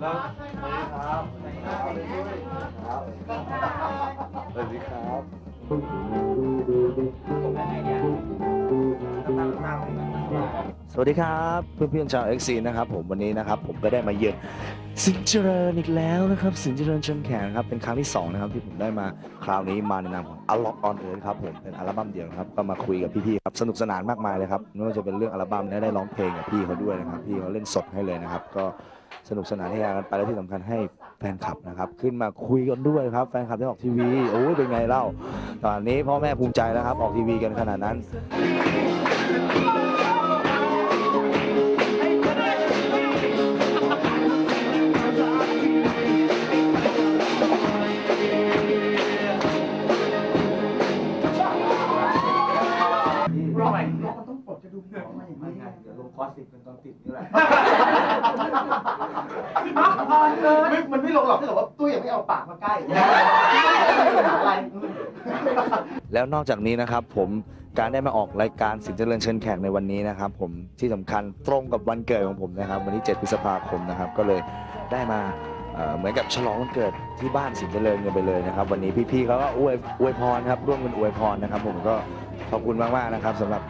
แล้วสวัสดีครับครับสวัสดีครับสวัสดีครับเพื่อนๆชาวเอ็กซีนะครับผมวันนี้นะครับผมก็ได้มาเยือนสินเจริญอีกแล้วนะครับสินเจริญชิงแขนครับเป็นครั้งที่สองนะครับที่ผมได้มาคราวนี้มาในนามของ u n l o c k on Earth ครับผมเป็นอัลบั้มเดียวนะครับก็มาคุยกับพี่ๆครับสนุกสนานมากมายเลยครับไม่ว่าจะเป็นเรื่องอัลบั้มและได้ร้องเพลงกับพี่เขาด้วยนะครับพี่เขาเล่นสดให้เลยนะครับก็ สนุกสนานให้ยากันไปและที่สำคัญให้แฟนคลับนะครับขึ้นมาคุยกันด้วยครับแฟนคลับได้ออกทีวีโอ้ยเป็นไงเล่า ตอนนี้พ่อแม่ภูมิใจแล้วครับออกทีวีกันขนาดนั้นรอบรอบมันต้องปลดกระดุมหัวมาอย่างนี้เดี๋ยวลงคอร์สติดเป็นตอนติดนี่แหละ ไม่มันไม่ ลงหรอกถ้าเกิดว่าตุ้ยยังไม่เอาปากมาใกล้อะไร แล้วนอกจากนี้นะครับผมการได้มาออกรายการสินเจริญเชิญแขกในวันนี้นะครับ ผมที่สำคัญตรงกับวันเกิดของผมนะครับ วันที่ 7 พฤษภาคมนะครับ ก็เลยได้มาเอ่อเหมือนกับฉลองวันเกิดที่บ้านสินเจริญกันไปเลยนะครับ วันนี้พี่ๆเขาก็อวยอวยพรครับร่วมกันอวยพรนะครับ ผมก็ขอบคุณมากๆนะครับสำหรับ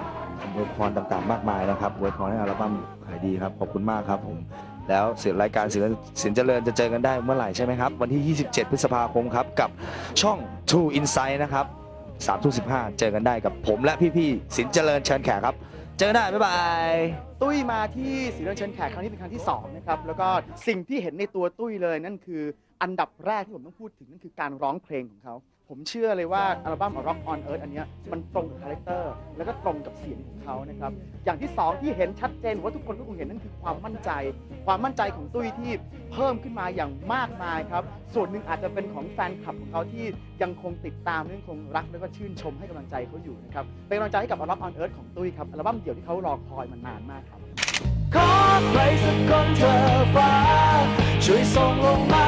อวยพรต่างๆ มากมายนะครับอวยพรให้อัลบั้มขายดีครับขอบคุณมากครับผม แล้วเสียรายการสินสินเจริญจะเจอกันได้เมื่อไหร่ใช่ไหมครับ วันที่ 27 พฤษภาคมครับ กับช่อง True Insight นะครับ3ทุ่ม15เจอกันได้กับผมและพี่ๆสินเจริญเชิญแขกครับ เจอกันได้ บ๊ายบาย ตุ้ยมาที่ศรีราชเชิญแขกครั้งนี้เป็นครั้งที่สองนะครับแล้วก็สิ่งที่เห็นในตัวตุ้ยเลยนั่นคือ อันดับแรกที่ผมต้องพูดถึงนั่นคือการร้องเพลงของเขา ผมเชื่อเลยว่าอัลบั้ม Rock on Earth อันนี้มันตรงกับคาแรคเตอร์แล้วก็ตรงกับเสียงของเขานะครับ อย่างที่สองที่เห็นชัดเจนว่าทุกคนก็คงเห็นนั่นคือความมั่นใจ ความมั่นใจของตุ้ยที่เพิ่มขึ้นมาอย่างมากมายครับ ส่วนหนึ่งอาจจะเป็นของแฟนคลับของเขาที่ยังคงติดตามยังคงรักแล้วก็ชื่นชมให้กำลังใจเขาอยู่นะครับ เป็นกำลังใจให้กับ Rock on Earth ของตุ้ยครับอัลบั้มเดี่ยวที่เขารอคอยมานานมากครับขอใครสักคนเธอฟ้าช่วยส่งลงมา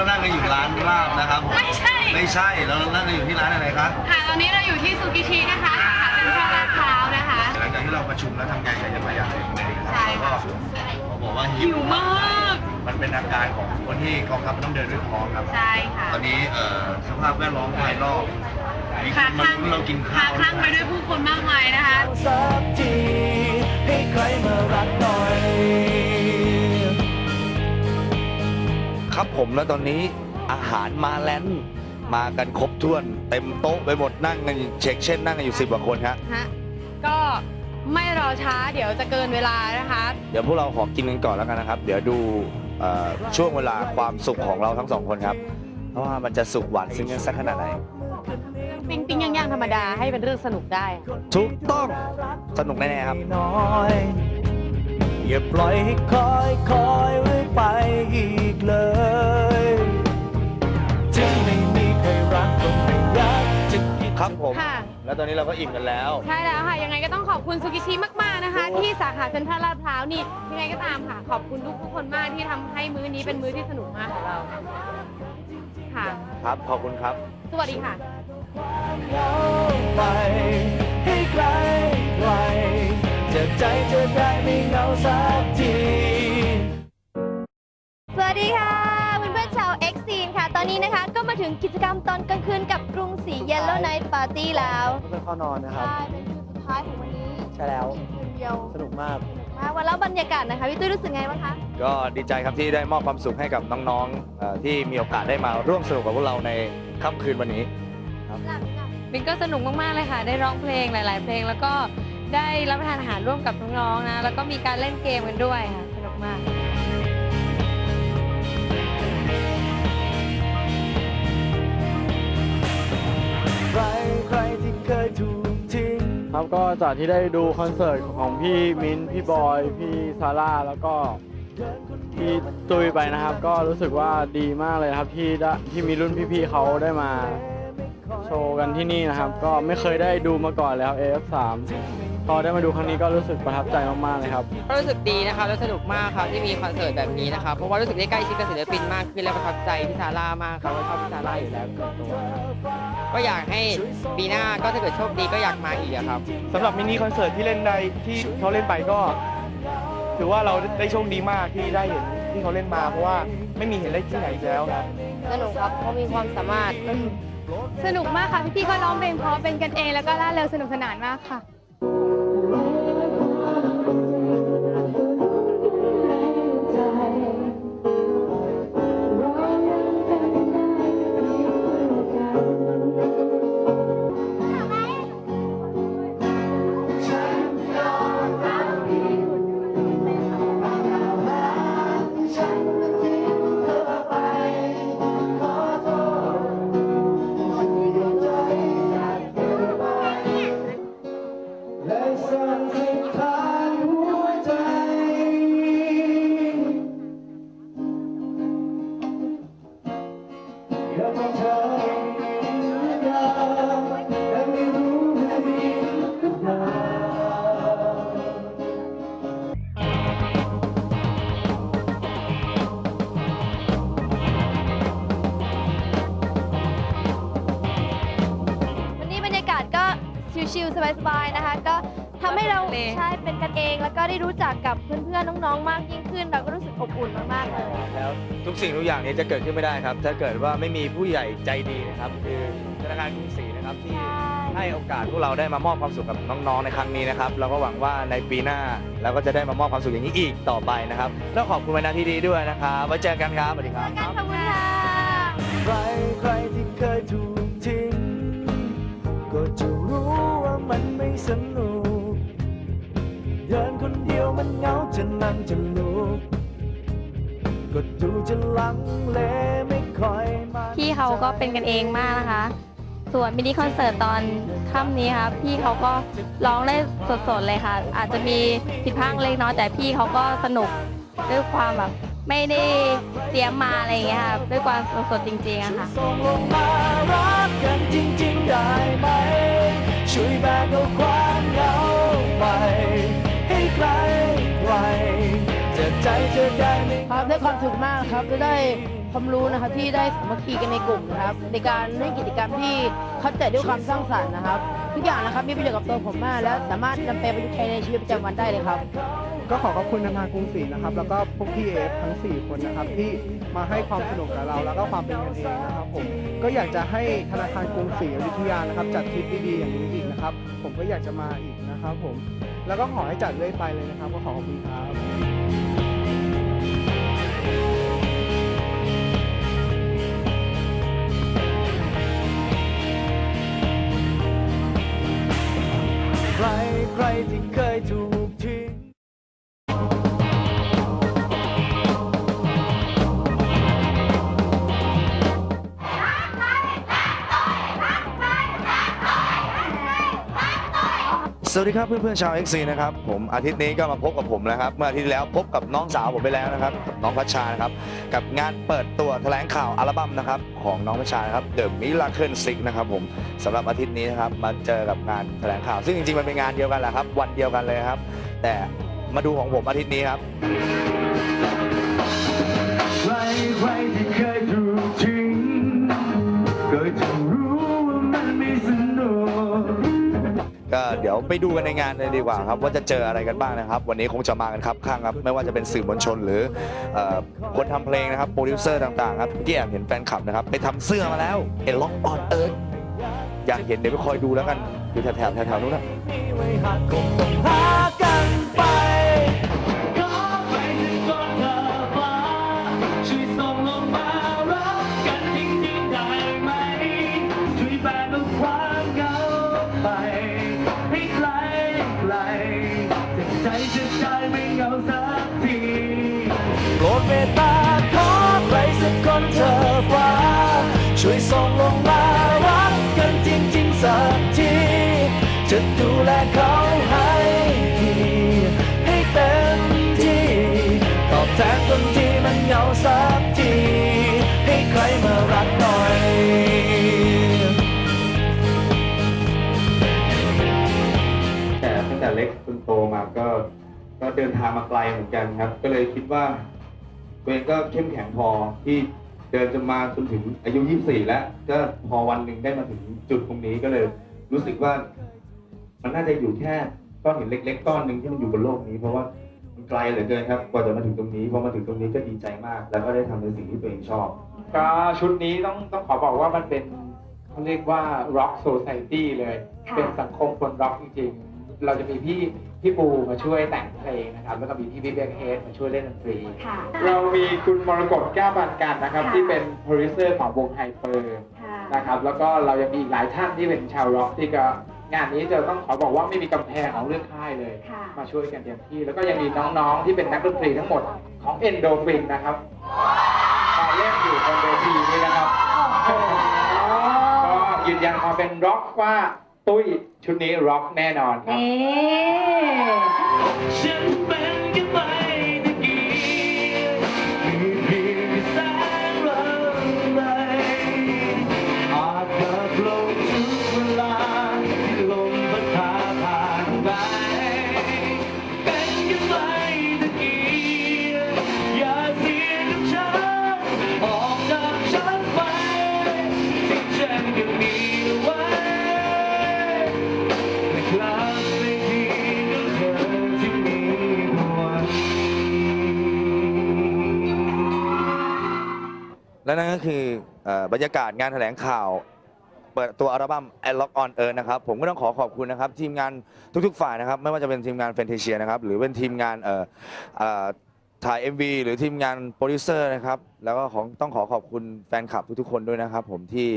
เราก็นั่งกันอยู่ร้านลาบนะครับผมไม่ใช่ ไม่ใช่เรานั่งกันอยู่ที่ร้านอะไรครับค่ะตอนนี้เราอยู่ที่ซูกิชินะคะสาขาเซ็นทรัลลาดพร้าวนะคะ หลังจากที่เราประชุมแล้วทำงานกันอย่างไรอย่างไรนะครับใช่ค่ะ ก็บอกว่าหิหิววมาก มันเป็นอาการของคนที่กองทัพมันต้องเดินด้วยท้องครับ ใช่ค่ะตอนนี้เอ่อสภาพแวดล้อมภายรอบมีคค้านมาข้างลุ้นเรากินค้าข้าวข้างไปด้วยผู้คนมากมายนะคะ สักทีให้ใครมารักหน่อย ครับผมแล้วตอนนี้อาหารมาแล้วมากันครบถ้วน เต็มโต๊ะไปหมดนั่งกันเช็คเช่นนั่งกันอยู่สิบกว่าคนครับฮะก็ไม่รอช้าเดี๋ยวจะเกินเวลานะคะ เดี๋ยวพวกเราขอกินกันก่อนแล้วกันนะครับ เดี๋ยวดูเอ่อช่วงเวลาความสุขของเราทั้งสองคนครับเพราะว่ามันจะสุขหวานซึ้งกันสักขนาดไหน ปิ้งปิ้งย่างย่างธรรมดาให้เป็นเรื่องสนุกได้ ถูกต้องสนุกแน่ๆครับ น้อย อย่าปล่อยให้คอยคอยเรื่อยไปอีกเลยถึงไม่มีใครรักก็ไม่อยากจะคิด ครับผม ค่ะ แล้วตอนนี้เราก็อิ่มกันแล้ว ใช่แล้วค่ะ ยังไงก็ต้องขอบคุณซูกิชิมาก ๆ นะคะ ที่สาขาเซ็นทรัลลาดพร้าวนี่ยังไงก็ตามค่ะ ขอบคุณทุกทุกๆคนมากที่ทำให้มื้อนี้เป็นมื้อที่สนุกมากของเรา ค่ะ ครับ ขอบคุณครับ สวัสดีค่ะเหงาไปให้ไกลไกล จะใจจะได้ไม่เหงาสักที สวัสดีค่ะเพื่อนๆชาว X Scene ค่ะ ตอนนี้นะคะก็มาถึงกิจกรรมตอนกลางคืนกับกรุงศรี Yellow Night Party แล้วเพื่อเข้านอนนะครับ ใช่เป็นคืนสุดท้ายของวันนี้ใช่แล้ว คืนเดียวสนุกมาก มากวันแล้วบรรยากาศนะคะพี่ตุ้ยรู้สึกไงบ้างคะก็ดีใจครับที่ได้มอบความสุขให้กับน้องๆเอ่อที่มีโอกาสได้มาร่วมสนุกกับพวกเราในค่ำคืนวันนี้ หลับหลับ มินก็สนุกมาก ๆ เลยค่ะ ได้ร้องเพลงหลาย ๆ เพลง แล้วก็ ได้รับประทานอาหารร่วมกับน้องๆนะ แล้วก็มีการเล่นเกมกันด้วยค่ะ สนุกมาก ใครใครที่เคยถูกทิ้ง ครับก็จากที่ได้ดูคอนเสิร์ตของพี่มิ้นท์พี่บอย พี่ซาร่า แล้วก็พี่ตุยไปนะครับ ก็รู้สึกว่าดีมากเลยนะครับที่ได้ที่มีรุ่นพี่ๆเขาได้มา โชว์กันที่นี่นะครับ ก็ไม่เคยได้ดูมาก่อนเลยครับ AF3 พ อได้มาดูครั้งนี้ก็รู้สึกประทับใจมากๆเลยครับ ก็รู้สึกดีนะคะแล้วสนุกมากครับที่มีคอนเสิร์ตแบบนี้นะคะเพราะว่ารู้สึกได้ใกล้ชิดกับศิลปินมากขึ้นและประทับใจพี่ซาร่ามากครับเราชอบพี่ซาร่าอยู่แล้วส่วนตัวก็อยากให้ปีหน้าก็ถ้าเกิดโชคดีก็อยากมาอีกอะครับ สำหรับมินิคอนเสิร์ตที่เล่นในที่เขาเล่นไปก็ ถือว่าเราได้โชคดีมากที่ได้เห็นที่เขาเล่นมาเพราะว่าไม่มีเห็นได้ที่ไหนอีกแล้วครับ สนุกครับเขามีความสามารถ สนุกมากค่ะพี่ๆก็ร้องเพลงเพราะเป็นกันเองแล้วก็ร่าเริงสนุกสนานมากค่ะ ชิลๆสบายๆนะคะ ก็ทำให้เราทะเลใช่เป็นกันเอง แล้วก็ได้รู้จักกับเพื่อนๆน้องๆมากยิ่งขึ้น เราก็รู้สึกอบอุ่นมากๆเลย แล้วทุกสิ่งทุกอย่างนี้จะเกิดขึ้นไม่ได้ครับ ถ้าเกิดว่าไม่มีผู้ใหญ่ใจดีนะครับ คือธนาคารกรุงศรีนะครับที่ให้โอกาสพวกเราได้มามอบความสุขกับน้องๆในครั้งนี้นะครับเราก็หวังว่าในปีหน้าเราก็จะได้มามอบความสุขอย่างนี้อีกต่อไปนะครับแล้วขอบคุณวันนาที่ดีด้วยนะครับไว้เจอกันครับสวัสดีครับขอบคุณค่ะใครใครที่เคยถูก สนุก เดินคนเดียวมันเหงาจะนั่งจะลุกก็ดูจะลังเลไม่ค่อยมาพี่เขาก็เป็นกันเองมากนะคะ ส่วนมินิคอนเสิร์ตตอนค่ำนี้ค่ะพี่เขาก็ร้องได้สดๆเลยค่ะ อาจจะมีผิดพลาดเล็กน้อยแต่พี่เขาก็สนุกด้วยความแบบไม่ได้เตรียมมาอะไรอย่างเงี้ยค่ะด้วยความสดๆจริงๆอะค่ะ ส่งลงมารักกันจริง ๆ ได้ไหม ช่วยแบกเอาความเหงาไป ให้ใครไกลจะใจเธอได้ไหม ครับได้ความสุขมากครับจะได้ความรู้นะครับที่ได้สามัคคีกันในกลุ่มนะครับ ในการเล่นกิจกรรมที่เขาจัดด้วยความสร้างสรรค์นะครับ ทุกอย่างนะครับมีประโยชน์กับตัวผมมาก และสามารถนำไปประยุกต์ใช้ในชีวิตประจำวันได้เลยครับ ก็ขอขอบคุณธนาคารกรุงศรีนะครับ แล้วก็พวกพี่เอฟทั้ง 4 คนนะครับ ที่มาให้ความสนุกกับเรา แล้วก็ความเป็นกันเองนะครับผมก็อยากจะให้ธนาคารกรุงศรีอยุธยานะครับ จัดทริปดีๆอย่างนี้อีกนะครับ ผมก็อยากจะมาอีกนะครับ ผมแล้วก็ขอให้จัดเรื่อยไปเลยนะครับ ก็ขอขอบคุณครับใครใครที่เคยถูก วัสดีครับเพื่อนๆชาว XC นะครับผมอาทิตย์นี้ก็มาพบกับผมนะครับเมื่ออาทิตย์ที่แล้วพบกับน้องสาวผมไปแล้วนะครับกับน้องพัชชานะครับกับงานเปิดตัวแถลงข่าวอัลบั้มนะครับของน้องพัชชานะครับ The Miracle Six นะครับผมสำหรับอาทิตย์นี้นะครับมาเจอกับงานแถลงข่าว ซึ่งจริงๆมันเป็นงานเดียวกันแหละครับวันเดียวกันเลยครับ แต่มาดูของผมอาทิตย์นี้ครับ ดี๋ยวไปดูกันในงานเลยดีกว่าครับ ว่าจะเจออะไรกันบ้างนะครับ วันนี้คงจะมากันครับข้างครับ ไม่ว่าจะเป็นสื่อมวลชนหรือเอ่อคนทำเพลงนะครับโปรดิวเซอร์ต่างๆครับที่แอบเห็นแฟนคลับนะครับไปทำเสื้อมาแล้วเอล็อกออนเอิร์อยากเห็นเดี๋ยวไปคอยดูแล้วกันอยู่แถวๆแถวๆนู้นนะมีไว้หากคงต้องหากัน ใจจะใจไม่เหงาสักทีโปรดเมตตาขอใครสักคนเธอฟ้า ช่วยส่งลงมารักกันจริงๆสักที จะดูแลเขาให้ดีให้เต็มที่ตอบแทนคนที่มันเหงาสัก ดินทางมาไกลเหมือนกันครับ ก็เลยคิดว่าตัวเองก็เข้มแข็งพอที่เดินจนมาจนถึงอายุ 24 แล้ว ก็พอวันหนึ่งได้มาถึงจุดตรงนี้ก็เลยรู้สึกว่า มันน่าจะอยู่แค่ก้อนหินเล็ก ๆ ก้อนหนึ่งที่มันอยู่บนโลกนี้ เพราะว่ามันไกลเหลือเกินครับกว่าจะมาถึงตรงนี้พอมาถึงตรงนี้ก็ดีใจมาก แล้วก็ได้ทำในสิ่งที่ตัวเองชอบ ก็ชุดนี้ต้องต้องขอบอกว่ามันเป็นเขาเรียกว่า rock society เลย เป็นสังคมคนร็อกจริงๆ เราจะมีพี่ พี่ปูมาช่วยแต่งเพลงนะครับ แล้วก็มีพี่บิ๊กแบ็คเฮดมาช่วยเล่นดนตรี ค่ะ เรามีคุณมรกตแก้วบานกันนะครับ ค่ะ ที่เป็นโปรดิวเซอร์ของวงไฮเปอร์ค่ะนะครับ แล้วก็เรายังมีอีกหลายท่านที่เป็นชาวร็อกที่ก็งานนี้จะต้องขอบอกว่าไม่มีกำแพงของเรื่องค่ายเลย ค่ะมาช่วยกันเต็มที่ แล้วก็ยังมีน้องๆที่เป็นนักดนตรีทั้งหมดของเอนโดฟินนะครับมาเล่นอยู่บนเวทีนี้นะครับก็ยืนยันความเป็นร็อกว่า ตุ้ยชุดนี้ร็อกแน่นอนครับเอ๊ะฉันเป็นแค่ไม้ บรรยากาศงานแถลงข่าว เปิดตัวอัลบั้ม a l o c k on Earth นะครับ ผมก็ต้องขอขอบคุณนะครับ ทีมงานทุกๆฝ่ายนะครับ ไม่ว่าจะเป็นทีมงาน f a n t a s i a นะครับ หรือเป็นทีมงานเอ่อเอ่อถ่าย MV หรือทีมงานโปรดิวเซอร์นะครับ แล้วก็ของต้องขอขอบคุณแฟนคลับทุกๆคนด้วยนะครับ ผมที่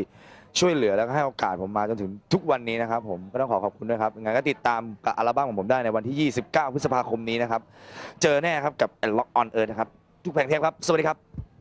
ช่วยเหลือแล้วก็ให้โอกาสผมมาจนถึงทุกวันนี้นะครับ ผมก็ต้องขอขอบคุณด้วยครับยังไงก็ติดตามกับอัลบั้มของผมได้ในวันที่ 29 พฤษภาคมนี้นะครับ เจอแน่ครับกับ a l o c k on Earth นะครับทุกแผงเทปครับ สวัสดีครับ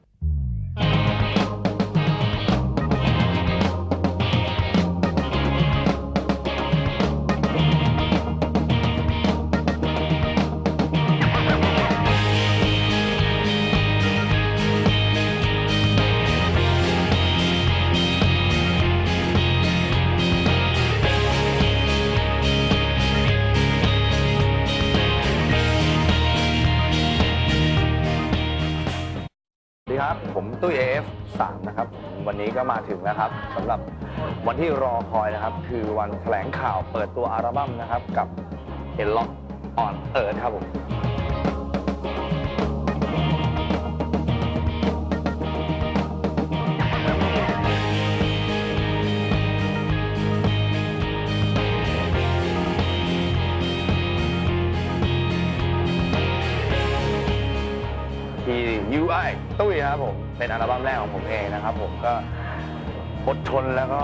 นะครับ วันนี้ก็มาถึงแล้วครับสำหรับวันที่รอคอยนะครับ คือวันแถลงข่าวเปิดตัวอัลบั้มนะครับ กับเอ็นล็อกออนเอิร์ครับผม ตุ้ยครับผมเป็นอัลบั้มแรกของผมเองนะครับ ผมก็อดทนแล้วก็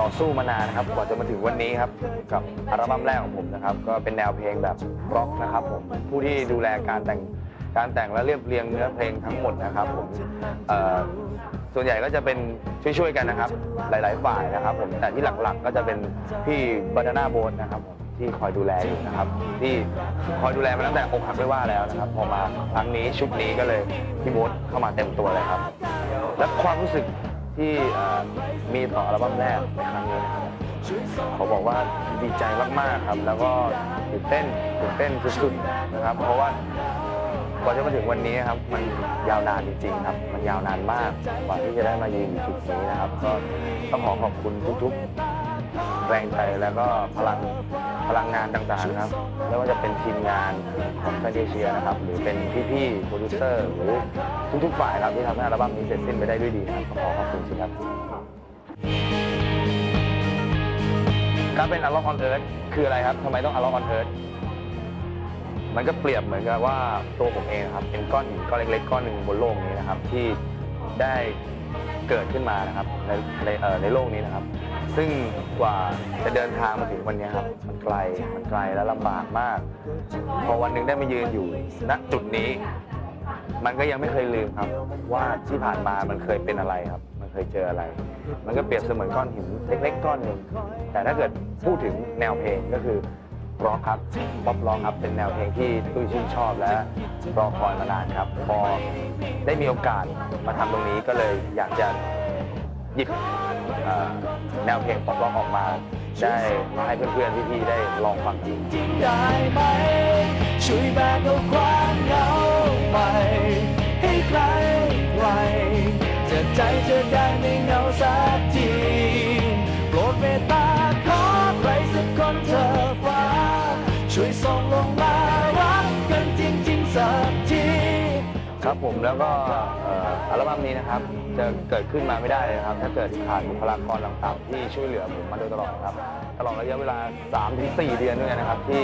ต่อสู้มานานนะครับกว่าจะมาถึงวันนี้ครับกับอัลบั้มแรกของผมนะครับ ก็เป็นแนวเพลงแบบร็อกนะครับ ผมผู้ที่ดูแลการแต่งการแต่งและเรียบเรียงเนื้อเพลงทั้งหมดนะครับ ผมส่วนใหญ่ก็จะเป็นช่วยๆกันนะครับ หลาย ๆ ฝ่ายนะครับ ผมแต่ที่หลักๆก็จะเป็นพี่บานาน่าโบนนะครับผม ที่คอยดูแลอยู่นะครับ ที่คอยดูแลมาตั้งแต่อกหักไม่ว่าแล้วนะครับ พอมาครั้งนี้ชุดนี้ก็เลยพี่โบ๊ทเข้ามาเต็มตัวเลยครับ และความรู้สึกที่เอ่อมีต่ออัลบั้มแรกในครั้งนี้นะครับขอบอกว่าดีใจมากๆครับ แล้วก็ตื่นเต้นตื่นเต้นสุดๆนะครับ เพราะว่ากว่าจะมาถึงวันนี้ครับ มันยาวนานจริงๆครับ มันยาวนานมากกว่าที่จะได้มายืนอยู่จุดนี้นะครับ ก็ต้องขอขอบคุณทุกๆ แรงใจแล้วก็พลัง พลังงานต่างๆนะครับไม่ว่าจะเป็นทีมงานของแฟนเดเชียนะครับ หรือเป็นพี่ๆโปรดิวเซอร์หรือทุกๆฝ่ายครับที่ทำให้อัลบั้มนี้เสร็จสิ้นไปได้ด้วยดีครับขอขอบคุณครับการเป็น Unlock on Earth คืออะไรครับทำไมต้อง Unlock on Earth มันก็เปรียบเหมือนกับว่าตัวผมเองครับเป็นก้อนหินก้อนเล็กๆก้อนหนึ่งบนโลกนี้นะครับที่ได้เกิดขึ้นมานะครับในในเอ่อในโลกนี้นะครับ ซึ่งกว่าจะเดินทางมาถึงวันนี้ครับ มันไกล มันไกลและลำบากมาก พอวันหนึ่งได้มายืนอยู่ณจุดนี้ มันก็ยังไม่เคยลืมครับ ว่าที่ผ่านมามันเคยเป็นอะไรครับ มันเคยเจออะไร มันก็เปรียบเสมือนก้อนหินเล็ก ๆ ก้อนหนึ่งแต่ถ้าเกิดพูดถึงแนวเพลงก็คือร็อกครับป๊อปร็อกครับเป็นแนวเพลงที่ตุ้ยชื่นชอบและรอคอยมานานครับ พอได้มีโอกาสมาทำตรงนี้ก็เลยอยากจะ หยิบแนวเพลงป๊อปร็อกออกมา ได้มาให้เพื่อนๆพี่ๆได้ลองฟังจริงได้ไหมช่วยแบกเอาความเหงาไปให้ใครใครจะใจจะ ครับผมแล้วก็เอ่ออัลบั้มนี้นะครับ จะเกิดขึ้นมาไม่ได้เลยนะครับ ถ้าเกิดขาดบุคลากรต่างๆที่ช่วยเหลือผมมาโดยตลอดครับตลอดระยะเวลา3-4เดือนด้วยนะครับที่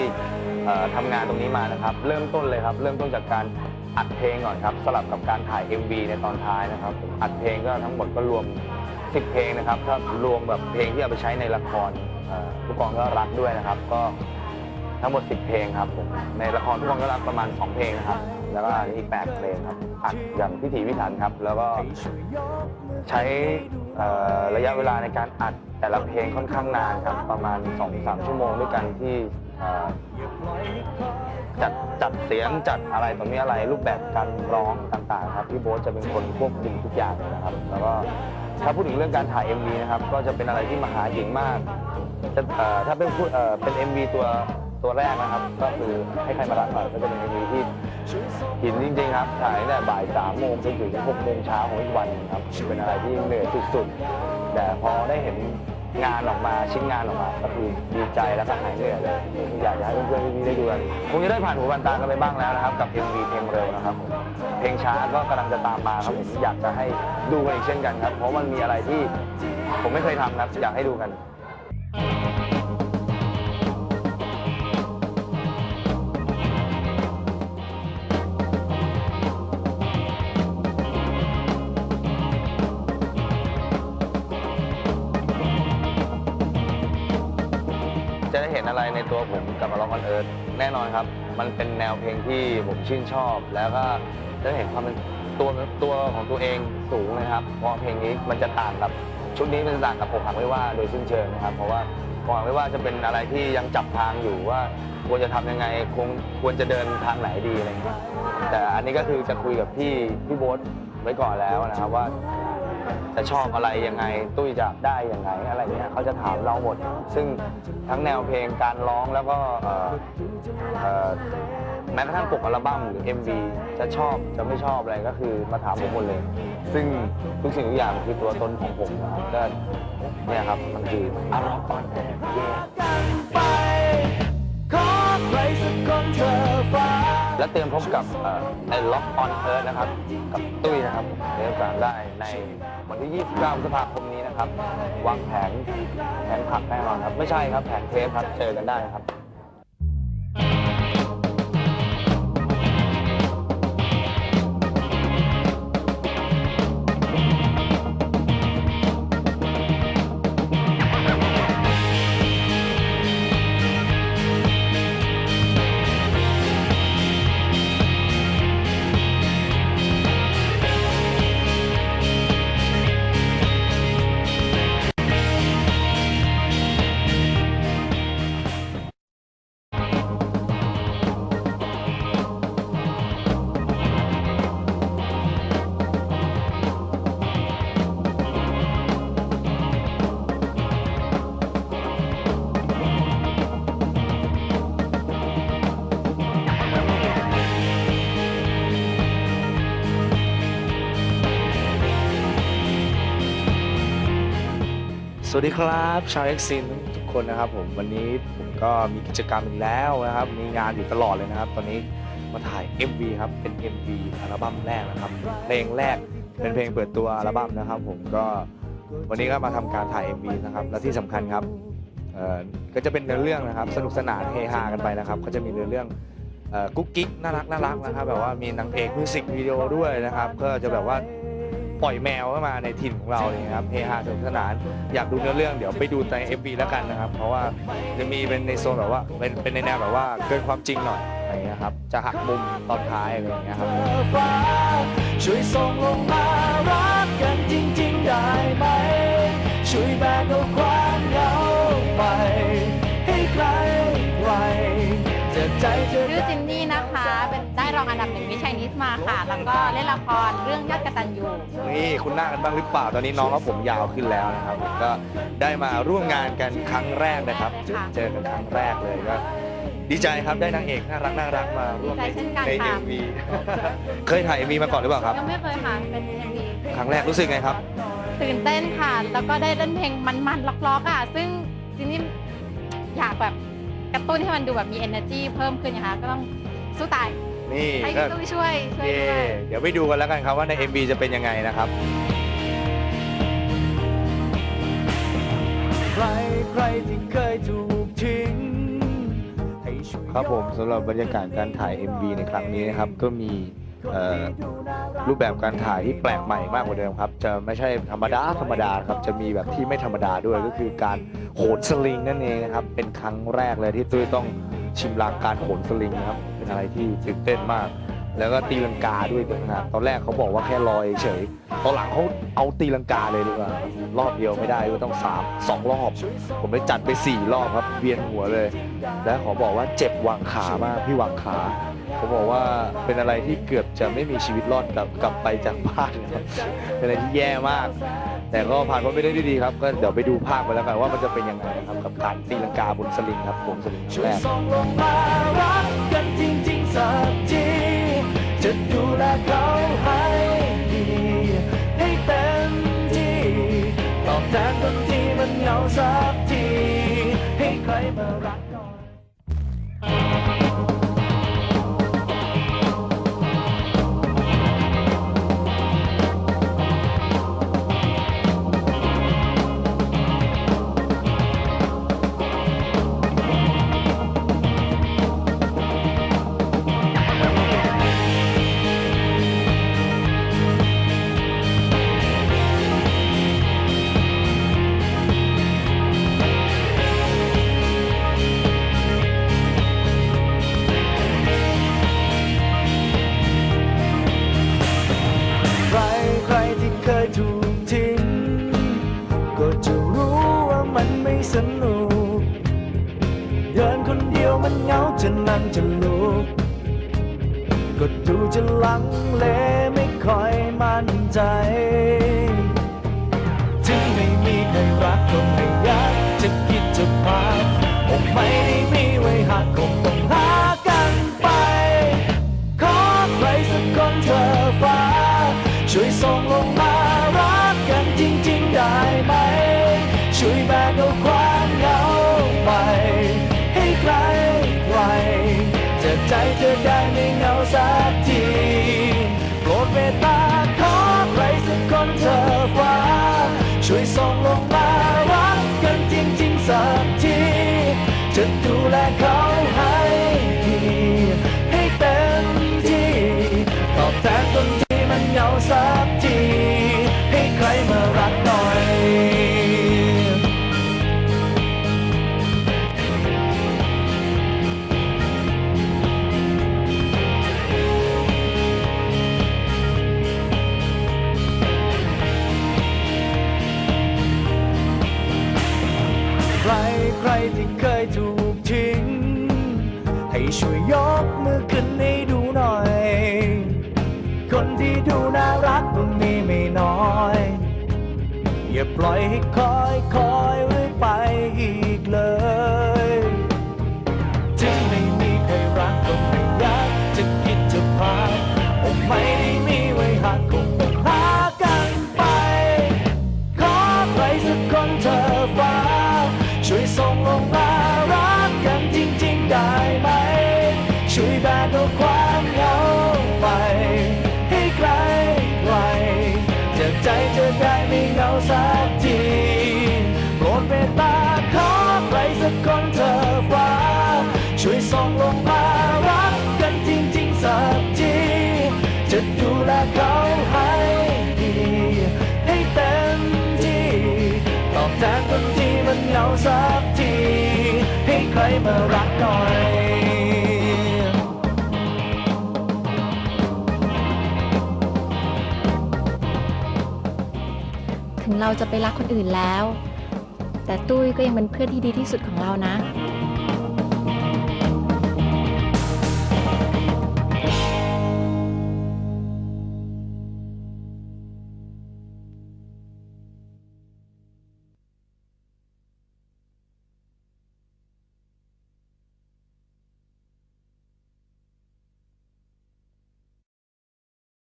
เอ่อทำงานตรงนี้มานะครับ เริ่มต้นเลยครับ เริ่มต้นจากการอัดเพลงก่อนครับสลับกับการถ่าย MV ในตอนท้ายนะครับผมอัดเพลงก็ทั้งหมดก็รวม 10 เพลงนะครับถ้ารวมแบบเพลงที่เอาไปใช้ในละครเอ่อผู้กองก็รักด้วยนะครับก็ ทั้งหมด 10 เพลงครับผมในละครผู้กองก็รักประมาณ 2 เพลงนะครับ แล้วก็อีก8เพลงครับอัดอย่างพิถีพิถันครับ แล้วก็ใช้ระยะเวลาในการอัดแต่ละเพลงค่อนข้างนานครับ ประมาณ 2-3 ชั่วโมงด้วยกันที่จัดจัดเสียงจัดอะไรตรงนี้อะไรรูปแบบการร้องต่างๆ ครับพี่โบ๊ทจะเป็นคนควบคุมทุกอย่างเลยนะครับ แล้วก็ถ้าพูดถึงเรื่องการถ่าย MV นะครับก็จะเป็นอะไรที่มหาหินมากจะถ้าเป็นพูดเอ่อเป็น MV ตัวตัวแรกนะครับ ก็คือให้ใครมารักหน่อยก็จะเป็น MV ที่ หินจริงๆครับถ่ายตั้งแต่บ่ายสามโมงจนถึงหกโมงเช้าของอีกวันครับเป็นอะไรที่เหนื่อยสุดๆ แต่พอได้เห็นงานออกมาชิ้นงานออกมาก็คือดีใจแล้วก็หายเหนื่อยเลยอยากจะให้เพื่อนๆพี่ได้ดูกันคงจะได้ผ่านหูผ่านตากันไปบ้างแล้วนะครับ กับ MV เพลงเร็วนะครับเพลงช้าก็กำลังจะตามมาครับผมอยากจะให้ดูกันอีกเช่นกันครับ เพราะมันมีอะไรที่ผมไม่เคยทำครับอยากให้ดูกัน ตัวผมกับมาล็อกออนเอิร์ธแน่นอนครับ มันเป็นแนวเพลงที่ผมชื่นชอบ แล้วก็ได้เห็นความเป็นตัวตัวของตัวเองสูงนะครับเพราะเพลงนี้มันจะต่างกับชุดนี้มันต่างกับผมหักไม่ว่าโดยสิ้นเชิงนะครับ เพราะว่าผมหักไม่ว่าจะเป็นอะไรที่ยังจับทางอยู่ว่าควรจะทำยังไงคงควรจะเดินทางไหนดีอะไรเงี้ยแต่อันนี้ก็คือจะคุยกับพี่พี่โบ๊ทไว้ก่อนแล้วนะครับว่า จะชอบอะไรยังไง ตุ้ยจะได้ยังไงอะไรเงี้ยเขาจะถามเราหมด ซึ่งทั้งแนวเพลงการร้องแล้วก็แม้กระทั่งปกอัลบั้มหรือ MV จะชอบจะไม่ชอบอะไรก็คือมาถามผมหมดเลย ซึ่งทุกสิ่งทุกอย่างคือตัวตนของผมนะครับก็เนี่ยครับมันคืออารมณ์อ่อนแอเย่ไปขอใครสักคนเธอฟ้า และเตรียมพบกับไอ้ล็อกออนเอิร์นะครับ กับตุ้ยนะครับเดี๋ยวการได้ในวันที่ 29พฤษภาคมนี้นะครับ วางแผนแผนผักแน่นอนครับ ไม่ใช่ครับ แผนเทปครับ เจอกันได้ครับ สวัสดีครับชาวเอ็กซินทุกคนนะครับผมวันนี้ผมก็มีกิจกรรมอีกแล้วนะครับ มีงานอยู่ตลอดเลยนะครับ ตอนนี้มาถ่าย MV ครับเป็น MV อัลบั้มแรกนะครับ เพลงแรกเป็นเพลงเปิดตัวอัลบั้มนะครับ ผมก็วันนี้ก็มาทำการถ่าย MV นะครับและที่สำคัญครับเอ่อก็จะเป็นเนื้อเรื่องนะครับ สนุกสนานเฮฮากันไปนะครับก็จะมีเนื้อเรื่องเอ่อกุ๊กกิ๊กน่ารักน่ารักนะครับแบบว่ามีนางเอกมิวสิกวิดีโอด้วยนะครับก็จะแบบว่า ปล่อยแมวเข้ามาในถิ่นของเราเลยครับเฮฮาสนุกสนาน อยากดูเนื้อเรื่องเดี๋ยวไปดูใน MV แล้วกันนะครับ เพราะว่าจะมีเป็นในโซนแบบว่าเป็นเป็นในแนวแบบว่าเกินความจริงหน่อยอะไรเงี้ยครับจะหักมุมตอนท้ายอะไรอย่างเงี้ยครับ ช่วยส่งลงมารักกันจริงๆได้ ก็เล่นละครเรื่องยอดกตัญญูนี่คุณหน้ากันบ้างหรือเปล่าตอนนี้น้องก็ผมยาวขึ้นแล้วนะครับผมก็ได้มาร่วมงานกันครั้งแรกนะครับเจอค่ะเจอกันครั้งแรกเลยก็ดีใจครับได้นางเอกน่ารักน่ารักมาร่วมในดีใจเช่นกันในค่ะ MV เคยถ่าย MV มาก่อนหรือเปล่าครับยังไม่เคยค่ะเป็น MV ครั้งแรกรู้สึกไงครับ ตื่นเต้นค่ะ แล้วก็ได้เล่นเพลงมันๆล็อกๆอะ ซึ่งจริงๆอยากแบบกระตุ้นให้มันดูแบบมี energy เพิ่มขึ้นนะคะก็ต้องสู้ตาย นี่ให้ก็พี่ตุ้ยช่วยช่วยเย่ด้วยเดี๋ยวไปดูกันแล้วกันครับว่าใน MV จะเป็นยังไงนะครับ ใครใครที่เคยถูกทิ้งให้ช่วยครับผมสำหรับบรรยากาศการถ่าย MV ในครั้งนี้นะครับก็มีเอ่อรูปแบบการถ่ายที่แปลกใหม่มากกว่าเดิมครับ จะไม่ใช่ธรรมดาธรรมดาครับจะมีแบบที่ไม่ธรรมดาด้วยก็คือการโหนสลิงนั่นเองนะครับเป็นครั้งแรกเลยที่ตุ้ยต้อง ชิมลางการโขนสลิงนะครับ เป็นอะไรที่ตื่นเต้นมาก แล้วก็ตีลังกาด้วยนะตอนแรกเขาบอกว่าแค่ลอยเฉย ตอนหลังเขาเอาตีลังกาเลยดีกว่ารอบเดียวไม่ได้ก็ต้องสามสองรอบ ผมได้จัดไปสี่รอบครับ เวียนหัวเลย และขอบอกว่าเจ็บวางขามากพี่วางขา ผมบอกว่าเป็นอะไรที่เกือบจะไม่มีชีวิตรอดกลับกลับไปจากบ้านครับเป็นอะไรที่แย่มาก แต่ก็ผ่านพ้นไปได้ด้วยดีครับ ก็เดี๋ยวไปดูภาพไปแล้วกันว่ามันจะเป็นยังไงนะครับกับการตีลังกาบนสลิงครับผมสลิงแรกจะดูแลเขาให้ดีให้เต็มที่ตอบแทนคนที่มันเหงาสักที ให้ใครมารัก ลังเลไม่ค่อยมั่นใจ ถึงไม่มีใครรักก็ไม่อยากจะคิดจะพาคงไม่ได้มีไว้หักคงต้องหากันไป ขอใครสักคนเธอฟ้า ช่วยส่งลงมารักกันจริง ๆ ได้ไหม ช่วยแบกเอาความเหงาไป ให้ใครใครจะใจเธอได้ ปล่อยให้คอยคอย กคนเธอฟ้า ช่วยส่งลงมารักกันจริงๆสักที จะดูแลเขาให้ดี ให้เต็มที่ตอบแทนคนที่มันเหงาสักที ให้ใครมารักหน่อยถึงเราจะไปรักคนอื่นแล้ว แต่ตุ้ยก็ยังเป็นเพื่อนที่ดีที่สุดของเรานะ